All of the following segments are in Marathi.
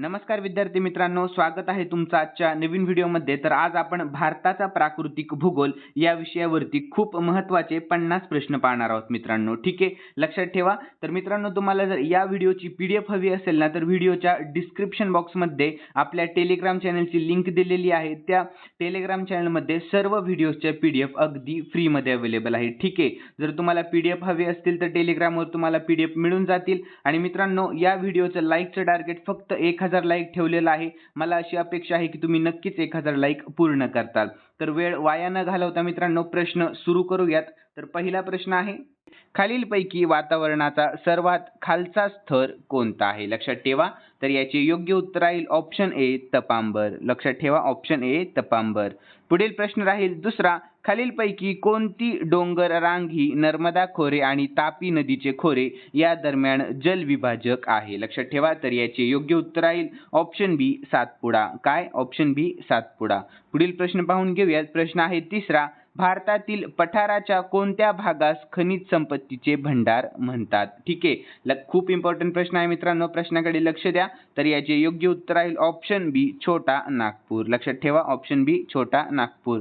नमस्कार विद्यार्थी मित्रांनो स्वागत आहे तुमचं आजच्या नवीन व्हिडिओमध्ये. तर आज आपण भारताचा प्राकृतिक भूगोल या विषयावरती खूप महत्त्वाचे पन्नास प्रश्न पाहणार आहोत मित्रांनो. ठीक आहे? लक्षात ठेवा. तर मित्रांनो तुम्हाला जर या व्हिडिओची पी डी एफ हवी असेल ना तर व्हिडिओच्या डिस्क्रिप्शन बॉक्समध्ये आपल्या टेलिग्राम चॅनलची लिंक दिलेली आहे. त्या टेलिग्राम चॅनलमध्ये सर्व व्हिडिओच्या पी डी एफ अगदी फ्रीमध्ये अवेलेबल आहे ठीक आहे? जर तुम्हाला पी डी एफ हवी असतील तर टेलिग्रामवर तुम्हाला पी डी एफ मिळून जातील. आणि मित्रांनो या व्हिडिओचं लाईकचं टार्गेट फक्त एक हजार लाईक ठेवलेलं आहे. मला अशी अपेक्षा आहे की तुम्ही नक्कीच एक हजार लाईक पूर्ण करताल. तर वेळ वाया न घालवता मित्रांनो प्रश्न सुरू करूयात. तर पहिला प्रश्न आहे खालीलपैकी वातावरणाचा सर्वात खालचा स्तर कोणता आहे? लक्षात ठेवा. तर याचे योग्य उत्तर राहील ऑप्शन ए तपांबर. लक्षात ठेवा ऑप्शन ए तपांबर. पुढील प्रश्न राहील दुसरा खालीलपैकी कोणती डोंगर रांगी नर्मदा खोरे आणि तापी नदीचे खोरे या दरम्यान जलविभाजक आहे? लक्षात ठेवा तर याचे योग्य उत्तर आहे ऑप्शन बी सातपुडा. काय? Option B Satpuda. पुढील प्रश्न पाहून घेऊयात. प्रश्न आहे तिसरा भारतातील पठाराच्या कोणत्या भागास खनिज संपत्तीचे भंडार म्हणतात? ठीक आहे. खूप इम्पॉर्टंट प्रश्न आहे मित्रांनो. प्रश्नाकडे लक्ष द्या. तर याचे योग्य उत्तर राहील ऑप्शन बी छोटा नागपूर. लक्षात ठेवा ऑप्शन बी छोटा नागपूर.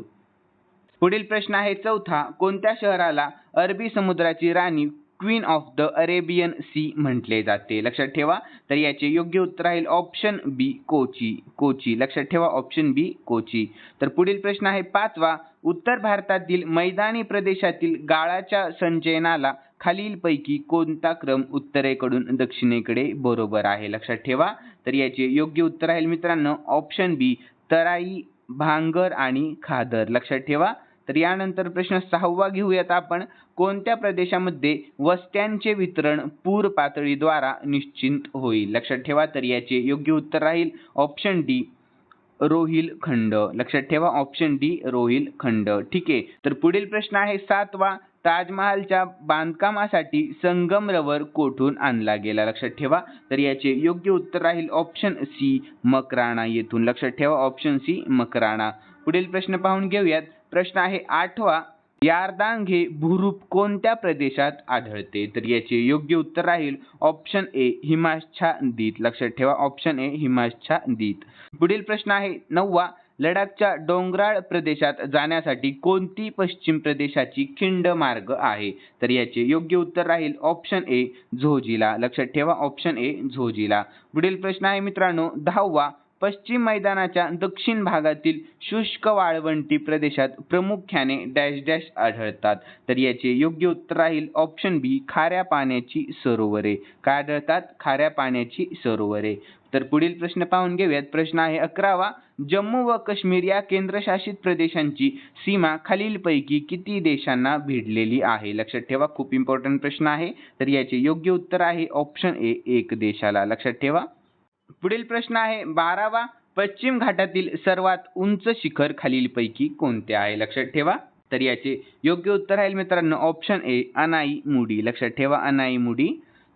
पुढील प्रश्न आहे चौथा कोणत्या शहराला अरबी समुद्राची राणी queen of the Arabian sea म्हटले जाते? लक्षात ठेवा तर याचे योग्य उत्तर राहील ऑप्शन बी कोची. कोची. लक्षात ठेवा ऑप्शन बी कोची. तर पुढील प्रश्न आहे पाचवा उत्तर भारतातील मैदानी प्रदेशातील गाळाच्या संचयनाला खालीलपैकी कोणता क्रम उत्तरेकडून दक्षिणेकडे बरोबर आहे? लक्षात ठेवा तर याचे योग्य उत्तर राहील मित्रांनो ऑप्शन बी तराई भांगर आणि खादर. लक्षात ठेवा तर यानंतर प्रश्न सहावा घेऊयात आपण. कोणत्या प्रदेशामध्ये वस्त्यांचे वितरण पूर पातळीद्वारा निश्चित होईल? लक्षात ठेवा तर याचे योग्य उत्तर राहील ऑप्शन डी रोहिल खंड. लक्षात ठेवा ऑप्शन डी रोहिल खंड. ठीक आहे. तर पुढील प्रश्न आहे सातवा. ताजमहालच्या बांधकामासाठी संगमरवर कोठून आणला गेला? लक्षात ठेवा. तर याचे योग्य उत्तर राहील ऑप्शन सी मकराणा येथून. लक्षात ठेवा ऑप्शन सी मकराणा. पुढील प्रश्न पाहून घेऊयात. प्रश्न आहे आठवा यारदांग हे भूरूप कोणत्या प्रदेशात आढळते? तर याचे योग्य उत्तर राहील ऑप्शन ए हिमाच्छादित. लक्षात ठेवा ऑप्शन ए हिमाच्छादित. पुढील प्रश्न आहे नववा लडाखच्या डोंगराळ प्रदेशात जाण्यासाठी कोणती पश्चिम प्रदेशाची खिंड मार्ग आहे? तर याचे योग्य उत्तर राहील ऑप्शन ए झोजिला लक्षात ठेवा ऑप्शन ए झोजिला पुढील प्रश्न आहे मित्रांनो दहावा पश्चिम मैदानाच्या दक्षिण भागातील शुष्क वाळवंटी प्रदेशात प्रामुख्याने डॅश डॅश आढळतात. तर याचे योग्य उत्तर राहील ऑप्शन बी खाऱ्या पाण्याची सरोवरे. काय आढळतात? खाऱ्या पाण्याची सरोवरे. तर पुढील प्रश्न पाहून घेऊयात. प्रश्न आहे अकरावा. जम्मू व काश्मीर या केंद्रशासित प्रदेशांची सीमा खालीलपैकी किती देशांना भिडलेली आहे? लक्षात ठेवा खूप इम्पॉर्टंट प्रश्न आहे. तर याचे योग्य उत्तर आहे ऑप्शन ए एक देशाला. लक्षात ठेवा. पुढील प्रश्न आहे बारावा पश्चिम घाटातील सर्वात उंच शिखर खालीलपैकी कोणते आहे? लक्षात ठेवा. तर याचे योग्य उत्तर राहील मित्रांनो ऑप्शन ए अनाई मुडी. लक्षात ठेवा अनाई मुडी.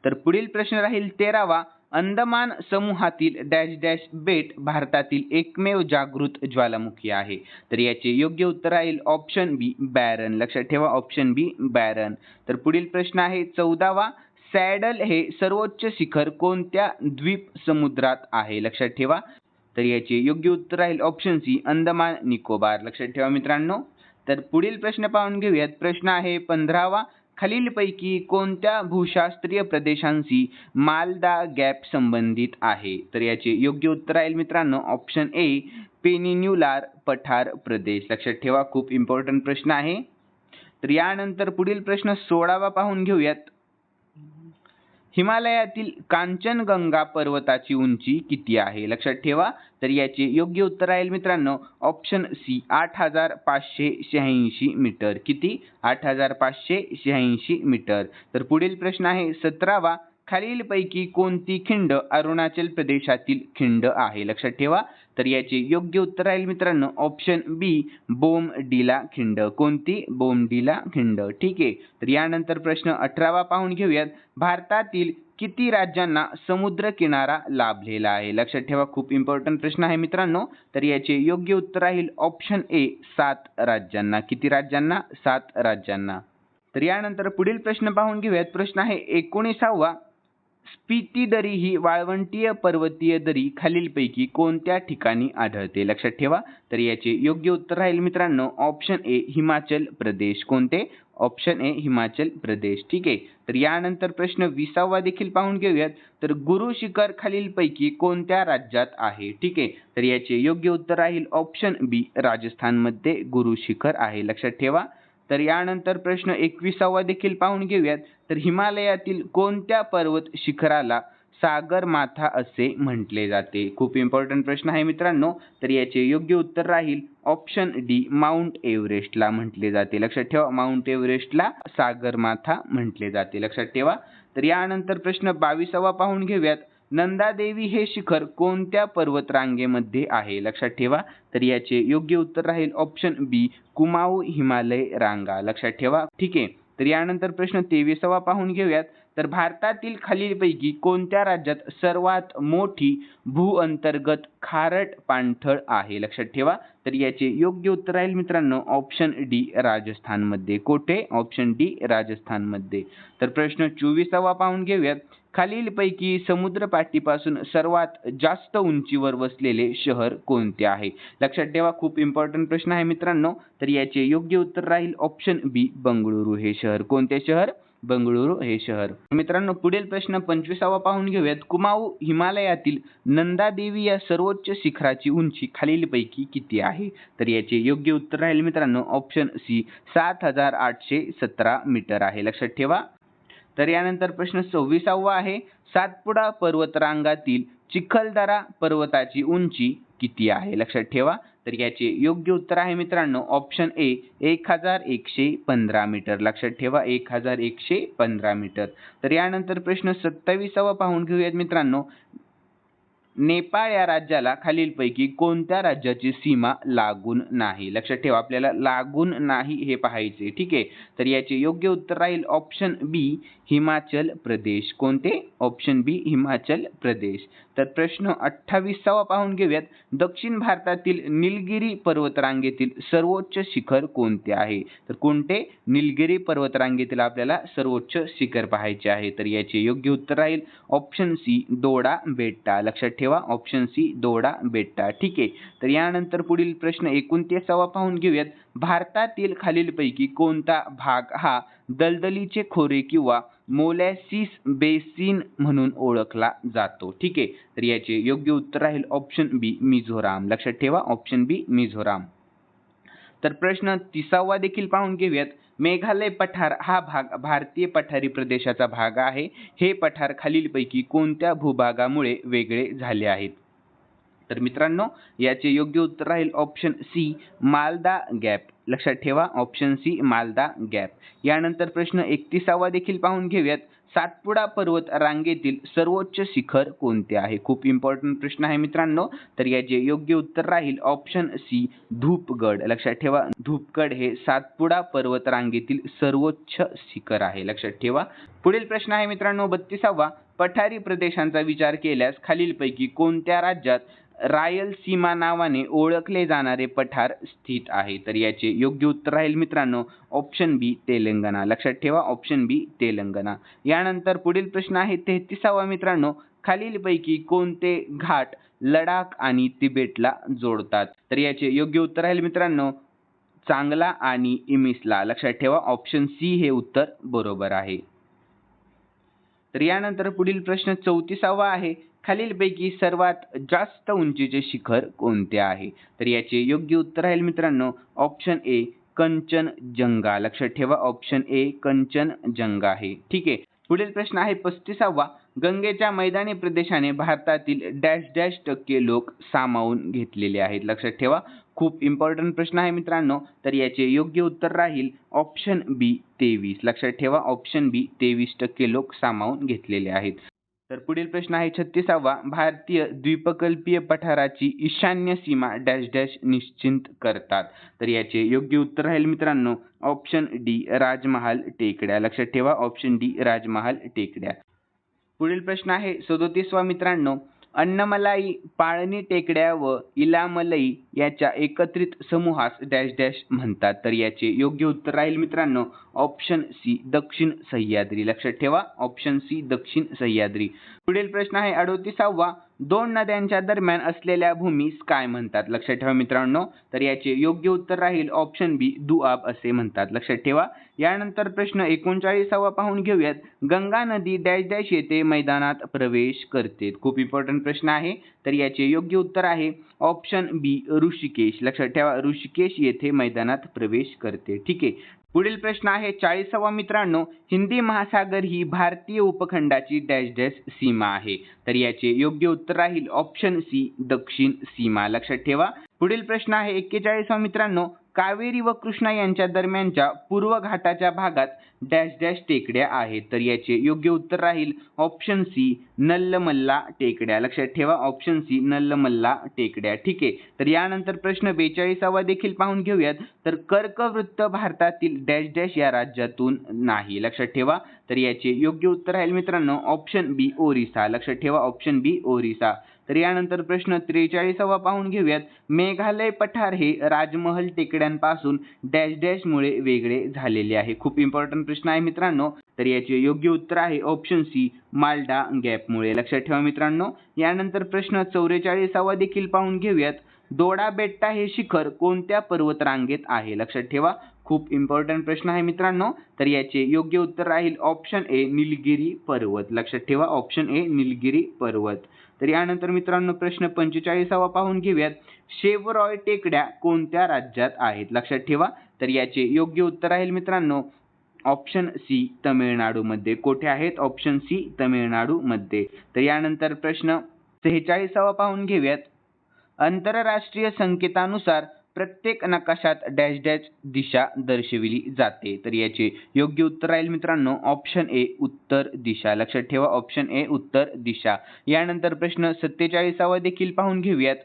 तर पुढील प्रश्न राहील तेरावा अंदमान समूहातील डॅश डॅश बेट भारतातील एकमेव जागृत ज्वालामुखी आहे. तर याचे योग्य उत्तर राहील ऑप्शन बी बॅरन. लक्षात ठेवा ऑप्शन बी बॅरन. तर पुढील प्रश्न आहे चौदावा सॅडल हे सर्वोच्च शिखर कोणत्या द्वीप समुद्रात आहे? लक्षात ठेवा. तर याचे योग्य उत्तर राहील ऑप्शन सी अंदमान निकोबार. लक्षात ठेवा मित्रांनो. तर पुढील प्रश्न पाहून घेऊयात. प्रश्न आहे पंधरावा. खालीलपैकी कोणत्या भूशास्त्रीय प्रदेशांशी मालदा गॅप संबंधित आहे? तर याचे योग्य उत्तर राहील मित्रांनो ऑप्शन ए पेनिन्युलार पठार प्रदेश. लक्षात ठेवा खूप इम्पॉर्टंट प्रश्न आहे. तर यानंतर पुढील प्रश्न सोळावा पाहून घेऊयात. हिमालयातील कांचनगंगा पर्वताची उंची किती आहे? लक्षात ठेवा. तर याचे योग्य उत्तर राहील मित्रांनो ऑप्शन सी आठ हजार पाचशे शहाऐंशी मीटर. किती? आठ हजार पाचशे शहाऐंशी मीटर. तर पुढील प्रश्न आहे सतरावा. खालीलपैकी कोणती खिंड अरुणाचल प्रदेशातील खिंड आहे? लक्षात ठेवा. तर याचे योग्य उत्तर राहील मित्रांनो. ऑप्शन बी बोमडिला खिंड. कोणती? बोमडिला खिंड. ठीक आहे. तर यानंतर प्रश्न अठरावा पाहून घेऊयात. भारतातील किती राज्यांना समुद्र किनारा लाभलेला आहे? लक्षात ठेवा खूप इम्पॉर्टंट प्रश्न आहे मित्रांनो. तर याचे योग्य उत्तर राहील ऑप्शन ए सात राज्यांना. किती राज्यांना? सात राज्यांना. तर यानंतर पुढील प्रश्न पाहून घेऊयात. प्रश्न आहे एकोणीसावा. स्पिती दरी ही वाळवंटीय पर्वतीय दरी खालीलपैकी कोणत्या ठिकाणी आढळते? लक्षात ठेवा. तर याचे योग्य उत्तर राहील मित्रांनो ऑप्शन ए हिमाचल प्रदेश. कोणते? Option A Himachal Pradesh. ठीक आहे. तर यानंतर प्रश्न विसावा देखील पाहून घेऊयात. तर गुरु शिखर खालीलपैकी कोणत्या राज्यात आहे? ठीक आहे. तर याचे योग्य उत्तर राहील ऑप्शन बी राजस्थानमध्ये गुरु शिखर आहे. लक्षात ठेवा. तर यानंतर प्रश्न एकविसावा देखील पाहून घेऊयात. तर हिमालयातील कोणत्या पर्वत शिखराला सागर माथा असे म्हटले जाते? खूप इम्पॉर्टंट प्रश्न आहे मित्रांनो. तर याचे योग्य उत्तर राहील ऑप्शन डी माउंट एव्हरेस्टला म्हटले जाते. लक्षात ठेवा माउंट एव्हरेस्टला सागर माथा म्हटले जाते. लक्षात ठेवा. तर यानंतर प्रश्न बावीसावा पाहून घेऊयात. नंदादेवी हे शिखर कोणत्या पर्वतरांगेमध्ये आहे? लक्षात ठेवा. तर याचे योग्य उत्तर राहील ऑप्शन बी कुमाऊ हिमालय रांगा. लक्षात ठेवा. ठीक आहे. तर यानंतर प्रश्न तेवीसावा पाहून घेऊयात. तर भारतातील खालीलपैकी कोणत्या राज्यात सर्वात मोठी भूअंतर्गत खारट पाणथळ आहे? लक्षात ठेवा. तर याचे योग्य उत्तर राहील मित्रांनो ऑप्शन डी राजस्थानमध्ये. कोठे? ऑप्शन डी राजस्थानमध्ये. तर प्रश्न चोवीसावा पाहून घेऊयात. खालीलपैकी समुद्रपाठीपासून सर्वात जास्त उंचीवर वसलेले शहर कोणते आहे? लक्षात ठेवा खूप इम्पॉर्टंट प्रश्न आहे मित्रांनो. तर याचे योग्य उत्तर राहील ऑप्शन बी बंगळुरू हे शहर. कोणते शहर? बंगळुरू हे शहर. मित्रांनो पुढील प्रश्न पंचवीसावा पाहून घेऊयात. कुमाऊ हिमालयातील नंदादेवी या सर्वोच्च शिखराची उंची खालीलपैकी किती आहे? तर याचे योग्य उत्तर राहील मित्रांनो ऑप्शन सी सात हजार आठशे सतरा मीटर आहे. लक्षात ठेवा. तर यानंतर प्रश्न सव्वीसावा आहे सातपुडा पर्वतरांगातील चिखलदरा पर्वताची उंची किती आहे? लक्षात ठेवा. तर याचे योग्य उत्तर आहे मित्रांनो ऑप्शन ए एक हजार एकशे पंधरा मीटर. लक्षात ठेवा एक हजार एकशे पंधरा मीटर. तर यानंतर प्रश्न सत्तावीसावा पाहून घेऊयात मित्रांनो. नेपाळ या राज्याला खालीलपैकी कोणत्या राज्याची सीमा लागून नाही? लक्षात ठेवा आपल्याला लागून नाही हे पाहायचे ठीक आहे? तर याचे योग्य उत्तर राहील ऑप्शन बी हिमाचल प्रदेश. कोणते? Option B Himachal Pradesh. तर प्रश्न अठ्ठावीसावा पाहून घेऊयात. दक्षिण भारतातील निलगिरी पर्वतरांगेतील सर्वोच्च शिखर कोणते आहे? तर कोणते? निलगिरी पर्वतरांगेतील आपल्याला सर्वोच्च शिखर पाहायचे आहे. तर याचे योग्य उत्तर राहील ऑप्शन सी दोडा बेट्टा लक्षात ठेवा. ऑप्शन सी दोडा बेट्टा ठीक आहे. तर यानंतर पुढील प्रश्न एकोणतीसावा पाहून घेऊयात. भारतातील खालीलपैकी कोणता भाग हा दलदलीचे खोरे किंवा मोलॅसिस बेसिन म्हणून ओळखला जातो? ठीक आहे. तर याचे योग्य उत्तर राहील ऑप्शन बी मिझोराम. लक्षात ठेवा. Option B Mizoram. तर प्रश्न तिसावा देखील पाहून घेऊयात. मेघालय पठार हा भाग भारतीय पठारी प्रदेशाचा भाग आहे. हे पठार खालीलपैकी कोणत्या भूभागामुळे वेगळे झाले आहेत? तर मित्रांनो याचे योग्य उत्तर राहील ऑप्शन सी मालदा गॅप. लक्षात ठेवा ऑप्शन सी मालदा गॅप. यानंतर प्रश्न एकतीसावा देखील पाहून घेऊयात. सातपुडा पर्वत रांगेतील सर्वोच्च शिखर कोणते आहे? खूप इम्पॉर्टंट प्रश्न आहे मित्रांनो. तर याचे योग्य उत्तर राहील ऑप्शन सी धूपगड. लक्षात ठेवा धूपगड हे सातपुडा पर्वत रांगेतील सर्वोच्च शिखर आहे. लक्षात ठेवा. पुढील प्रश्न आहे मित्रांनो बत्तीसावा. पठारी प्रदेशांचा विचार केल्यास खालीलपैकी कोणत्या राज्यात रायलसीमा नावाने ओळखले जाणारे पठार स्थित आहे. तर याचे योग्य उत्तर राहील मित्रांनो ऑप्शन बी तेलंगणा. लक्षात ठेवा ऑप्शन बी तेलंगणा. यानंतर पुढील प्रश्न आहे तेहतीसावा मित्रांनो खालीलपैकी कोणते घाट लडाख आणि तिबेटला जोडतात? तर याचे योग्य उत्तर राहील मित्रांनो चांगला आणि इमिसला. लक्षात ठेवा ऑप्शन सी हे उत्तर बरोबर आहे. तर यानंतर पुढील प्रश्न चौतीसावा आहे. खालीलपैकी सर्वात जास्त उंचीचे शिखर कोणते आहे? तर याचे योग्य उत्तर राहील मित्रांनो ऑप्शन ए कंचनजंगा. लक्षात ठेवा ऑप्शन ए कंचनजंगा आहे. ठीक आहे. पुढील प्रश्न आहे पस्तीसावा. गंगेच्या मैदानी प्रदेशाने भारतातील डॅश डॅश टक्के लोक सामावून घेतलेले आहेत. लक्षात ठेवा खूप इम्पॉर्टंट प्रश्न आहे मित्रांनो. तर याचे योग्य उत्तर राहील ऑप्शन बी तेवीस. लक्षात ठेवा ऑप्शन बी तेवीस टक्के लोक सामावून घेतलेले आहेत. तर पुढील प्रश्न आहे छत्तीसावा. भारतीय द्वीपकल्पीय पठाराची ईशान्य सीमा डॅश डॅश निश्चित करतात. तर याचे योग्य उत्तर राहील मित्रांनो ऑप्शन डी राजमहाल टेकड्या. लक्षात ठेवा ऑप्शन डी राजमहाल टेकड्या. पुढील प्रश्न आहे सदोतीसवा मित्रांनो अन्नमलाई पाळणी टेकड्या व इलामलई याच्या एकत्रित समूहास डॅश डॅश म्हणतात. तर याचे योग्य उत्तर राहील मित्रांनो ऑप्शन सी दक्षिण सह्याद्री. लक्षात ठेवा ऑप्शन सी दक्षिण सह्याद्री. पुढील प्रश्न आहे अडोतीसावा. दोन नद्यांच्या दरम्यान असलेल्या भूमीस काय म्हणतात. लक्षात ठेवा मित्रांनो. तर याचे योग्य उत्तर राहील ऑप्शन बी दुआब असे म्हणतात. लक्षात ठेवा. यानंतर प्रश्न एकोणचाळीसावा पाहून घेऊयात. गंगा नदी डॅश डॅश येथे मैदानात प्रवेश करते. खूप इम्पॉर्टंट प्रश्न आहे. तर याचे योग्य उत्तर आहे ऑप्शन बी ऋषिकेश. लक्षात ठेवा ऋषिकेश येथे मैदानात प्रवेश करते. ठीक आहे. पुढील प्रश्न आहे चाळीसावा मित्रांनो हिंदी महासागर ही भारतीय उपखंडाची डॅश डॅश सीमा आहे. तर याचे योग्य उत्तर राहील ऑप्शन सी दक्षिण सीमा. लक्षात ठेवा. पुढील प्रश्न आहे एक्केचाळीसवा मित्रांनो कावेरी व कृष्णा यांच्या दरम्यानच्या पूर्व घाटाच्या भागात डॅश डॅश टेकड्या आहेत. तर याचे योग्य उत्तर राहील ऑप्शन सी नल्लमल्ला टेकड्या. लक्षात ठेवा ऑप्शन सी नल्लमल्ला टेकड्या. ठीक आहे. तर यानंतर प्रश्न बेचाळीसावा देखील पाहून घेऊयात. तर कर्कवृत्त भारतातील डॅश डॅश या राज्यातून नाही. लक्षात ठेवा. तर याचे योग्य उत्तर राहील मित्रांनो ऑप्शन बी ओरिसा. लक्षात ठेवा ऑप्शन बी ओरिसा. तर यानंतर प्रश्न त्रेचाळीसावा पाहून घेऊयात. मेघालय पठार हे राजमहल टेकड्यांपासून डॅश डॅश मुळे वेगळे झालेले आहे. खूप इम्पॉर्टंट प्रश्न आहे मित्रांनो. तर याचे योग्य उत्तर आहे ऑप्शन सी माल्डा गॅपमुळे लक्षात ठेवा मित्रांनो. यानंतर प्रश्न चौवेचाळीसावा देखील पाहून घेऊयात. दोडा बेट्टा हे शिखर कोणत्या पर्वतरांगेत आहे? लक्षात ठेवा. खूप इम्पॉर्टंट प्रश्न आहे मित्रांनो. तर याचे योग्य उत्तर राहील ऑप्शन ए निलगिरी पर्वत. लक्षात ठेवा ऑप्शन ए निलगिरी पर्वत. तर यानंतर मित्रांनो प्रश्न पंचेचाळीसावा पाहून घेऊयात. शेवरॉय टेकड्या कोणत्या राज्यात आहेत? लक्षात ठेवा. तर याचे योग्य उत्तर राहील मित्रांनो ऑप्शन सी तमिळनाडूमध्ये. कोठे आहेत? ऑप्शन सी तमिळनाडूमध्ये. तर यानंतर प्रश्न सेहेचाळीसावा पाहून घेऊयात. आंतरराष्ट्रीय संकेतानुसार प्रत्येक नकाशात डॅश डॅश दिशा दर्शविली जाते. तर याचे योग्य उत्तर राहील मित्रांनो ऑप्शन ए उत्तर दिशा. लक्षात ठेवा ऑप्शन ए उत्तर दिशा. यानंतर प्रश्न सत्तेचाळीसावा देखील पाहून घेऊयात.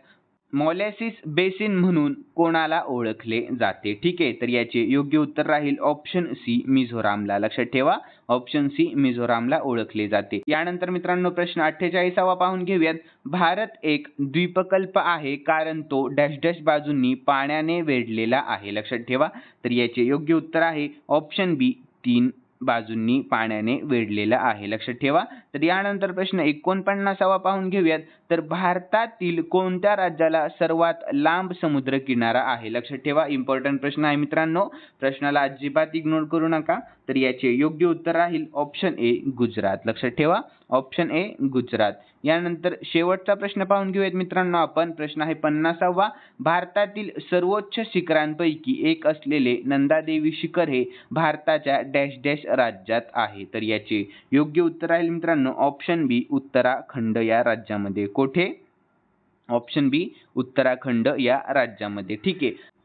मॉलॅसिस बेसिन म्हणून कोणाला ओळखले जाते? ठीक आहे तर याचे योग्य उत्तर राहील ऑप्शन सी मिझोरामला. लक्षात ठेवा ऑप्शन सी मिझोरामला ओळखले जाते. यानंतर मित्रांनो प्रश्न अठ्ठेचाळीसावा पाहून घेऊयात. भारत एक द्वीपकल्प आहे कारण तो डॅश डॅश बाजूंनी पाण्याने वेढलेला आहे. लक्षात ठेवा तर याचे योग्य उत्तर आहे ऑप्शन बी तीन बाजूंनी पाण्याने वेढलेला आहे. लक्षात ठेवा. तर यानंतर प्रश्न एकोणपन्नासावा पाहून घेऊयात. तर भारतातील कोणत्या राज्याला सर्वात लांब समुद्र किनारा आहे? लक्षात ठेवा. इम्पॉर्टंट प्रश्न आहे मित्रांनो. प्रश्नाला अजिबात इग्नोर करू नका. तर याचे योग्य उत्तर राहील ऑप्शन ए गुजरात. लक्षात ठेवा. Option A Gujarat. यानंतर शेवटचा प्रश्न पाहून घेऊयात मित्रांनो आपण. प्रश्न आहे पन्नासावा. भारतातील सर्वोच्च शिखरांपैकी एक असलेले नंदादेवी शिखर हे भारताच्या डॅश डॅश राज्यात आहे. तर याचे योग्य उत्तर आहे मित्रांनो ऑप्शन बी उत्तराखंड या राज्यामध्ये. कोठे? ऑप्शन बी उत्तराखंड या राज्यामध्ये. ठीक आहे.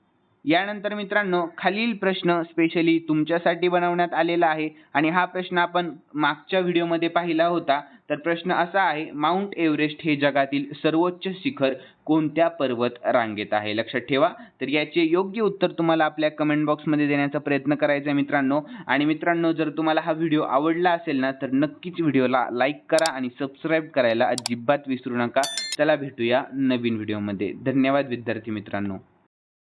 यानंतर मित्रांनो खालील प्रश्न स्पेशली तुमच्यासाठी बनवण्यात आलेला आहे आणि हा प्रश्न आपण मागच्या व्हिडिओमध्ये पाहिला होता. तर प्रश्न असा आहे माउंट एव्हरेस्ट हे जगातील सर्वोच्च शिखर कोणत्या पर्वत रांगेत आहे? लक्षात ठेवा. तर याचे योग्य उत्तर तुम्हाला आपल्या कमेंट बॉक्समध्ये देण्याचा प्रयत्न करायचा आहे मित्रांनो. आणि मित्रांनो जर तुम्हाला हा व्हिडिओ आवडला असेल ना तर नक्कीच व्हिडिओला लाईक करा आणि सबस्क्राईब करायला अजिबात विसरू नका. चला भेटूया नवीन व्हिडिओमध्ये. धन्यवाद विद्यार्थी मित्रांनो.